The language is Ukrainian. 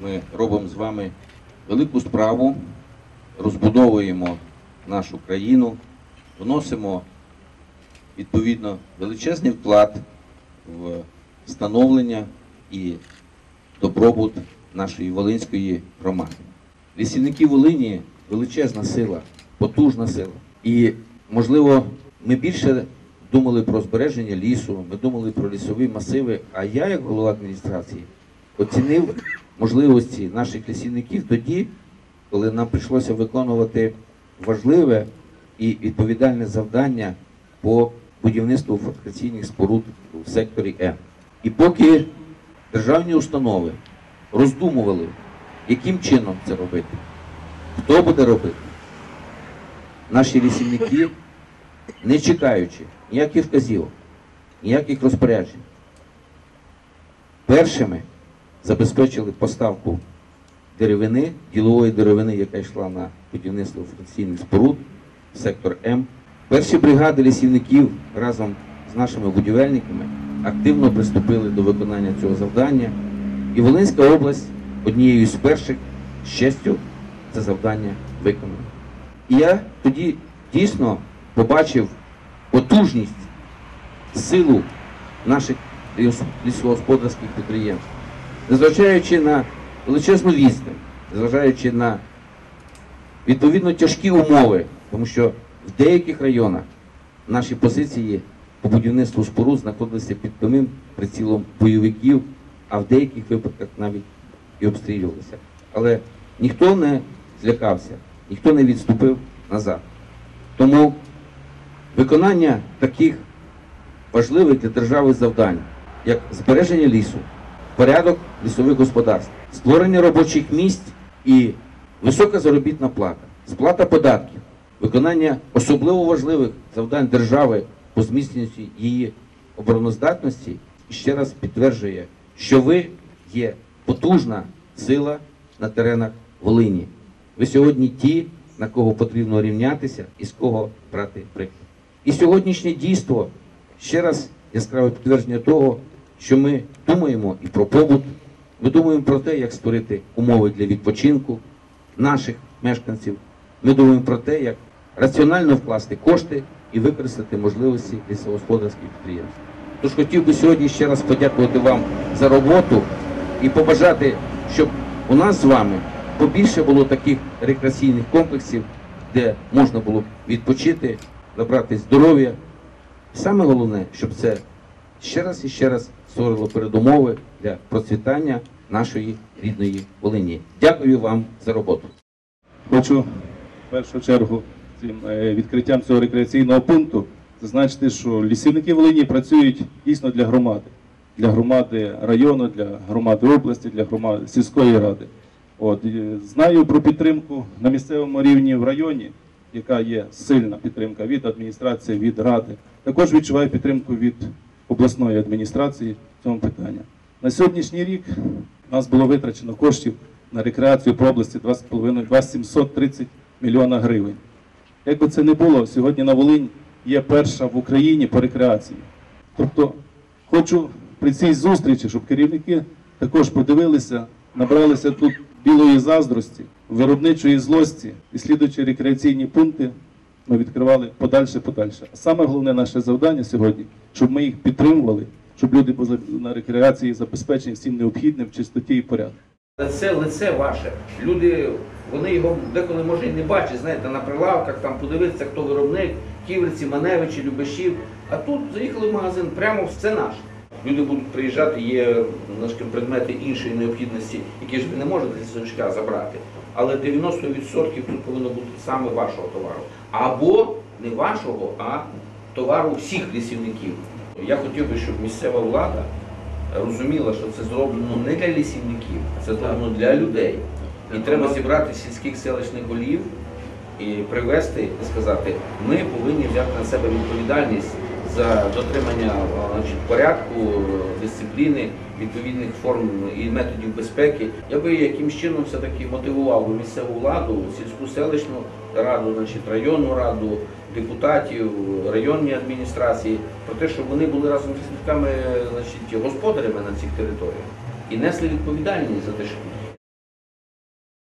Ми робимо з вами велику справу, розбудовуємо нашу країну, вносимо відповідно величезний вклад в становлення і добробут нашої Волинської громади. Лісівники Волині величезна сила, потужна сила. І, можливо, ми більше думали про збереження лісу, ми думали про лісові масиви. А я, як голова адміністрації, оцінив можливості наших лісівників тоді, коли нам прийшлося виконувати важливе і відповідальне завдання по будівництву фортифікаційних споруд в секторі М. І поки державні установи роздумували, яким чином це робити, хто буде робити, наші лісівники, не чекаючи ніяких вказівок, ніяких розпоряджень, першими забезпечили поставку деревини, ділової деревини, яка йшла на будівництво фортифікаційних споруд, сектор М. Перші бригади лісівників разом з нашими будівельниками активно приступили до виконання цього завдання. І Волинська область однією з перших з честю це завдання виконано. І я тоді дійсно побачив потужність, силу наших ліс- лісогосподарських підприємств, незважаючи на величезну відстань, незважаючи на відповідно тяжкі умови, тому що в деяких районах наші позиції по будівництву споруд знаходилися під прямим прицілом бойовиків, а в деяких випадках навіть і обстрілювалися. Але ніхто не злякався, ніхто не відступив назад. Тому виконання таких важливих для держави завдань, як збереження лісу, порядок лісових господарств, створення робочих місць і висока заробітна плата, сплата податків, виконання особливо важливих завдань держави по зміцненню її обороноздатності ще раз підтверджує, що ви є потужна сила на теренах Волині. Ви сьогодні ті, на кого потрібно рівнятися і з кого брати приклад. І сьогоднішнє дійство ще раз яскраве підтвердження того, що ми думаємо і про побут, ми думаємо про те, як створити умови для відпочинку наших мешканців. Ми думаємо про те, як раціонально вкласти кошти і використати можливості лісогосподарських підприємств. Тож хотів би сьогодні ще раз подякувати вам за роботу і побажати, щоб у нас з вами побільше було таких рекреаційних комплексів, де можна було відпочити, набрати здоров'я. Саме головне, щоб це ще раз і ще раз створило передумови для процвітання нашої рідної Волині. Дякую вам за роботу. Хочу в першу чергу цим е, відкриттям цього рекреаційного пункту зазначити, що лісівники Волині працюють дійсно для громади, для громади району, для громади області, для громади сільської ради. От знаю про підтримку на місцевому рівні в районі, яка є сильна підтримка від адміністрації, від ради. Також відчуваю підтримку від обласної адміністрації в цьому питанні. На сьогоднішній рік у нас було витрачено коштів на рекреацію по області 2,5 2730 мільйона гривень. Як би це не було, сьогодні на Волинь є перша в Україні по рекреації. Тобто, хочу при цій зустрічі, щоб керівники також подивилися, набралися тут білої заздрості, виробничої злості і слідуючи рекреаційні пункти, ми відкривали подальше, подальше. А саме головне наше завдання сьогодні, щоб ми їх підтримували, щоб люди були на рекреації забезпечені всім необхідним в чистоті і порядку. Це лице ваше. Люди, вони його деколи може не бачать, знаєте, на прилавках там подивитися, хто виробник, Ківерці, Маневичі, Любешів. А тут заїхали в магазин, прямо все наше. Люди будуть приїжджати, є ну, скажімо, предмети іншої необхідності, які ж ви не можете зі сорочка забрати. Але 90% тут повинно бути саме вашого товару. Або не вашого, а товару всіх лісівників. Я хотів би, щоб місцева влада розуміла, що це зроблено не для лісівників, це зроблено для людей. І треба зібрати сільських селищних голів і привести і сказати, ми повинні взяти на себе відповідальність за дотримання значить, порядку, дисципліни, відповідних форм і методів безпеки. Я би якимсь чином все-таки мотивував місцеву владу, сільську селищну раду, значить, районну раду, депутатів, районні адміністрації, про те, щоб вони були разом з значить, господарями на цих територіях і несли відповідальність за те, що